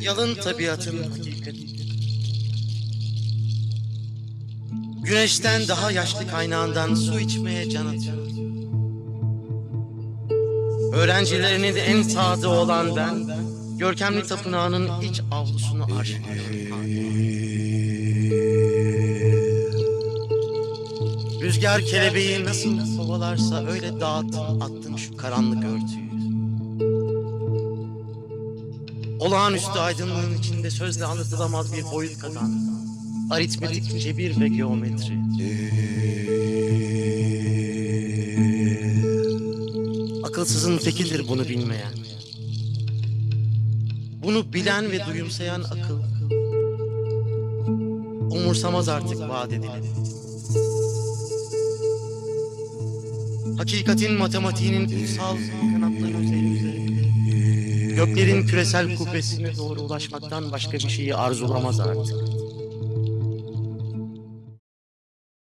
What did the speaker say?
Yalın tabiatın hakikati. Güneşten daha yaşlı kaynağından su içmeye can atıyor. Öğrencilerinin en sadığı olan ben, görkemli tapınağının iç avlusunu arşivliyorum. Rüzgar kelebeği nasıl kovalarsa öyle dağıttım attım şu karanlık örtüyü. Olağanüstü aydınlığın içinde sözle anlatılamaz bir boyut kazandı. Aritmetik, cebir ve geometri. Akılsızın tekidir bunu bilmeyen. Bunu bilen ve duyumsayan akıl umursamaz artık vaat edileni. Hakikatin matematiğinin kutsal kanatları üzerinde göklerin küresel kubbesine doğru ulaşmaktan başka bir şeyi arzulamaz artık.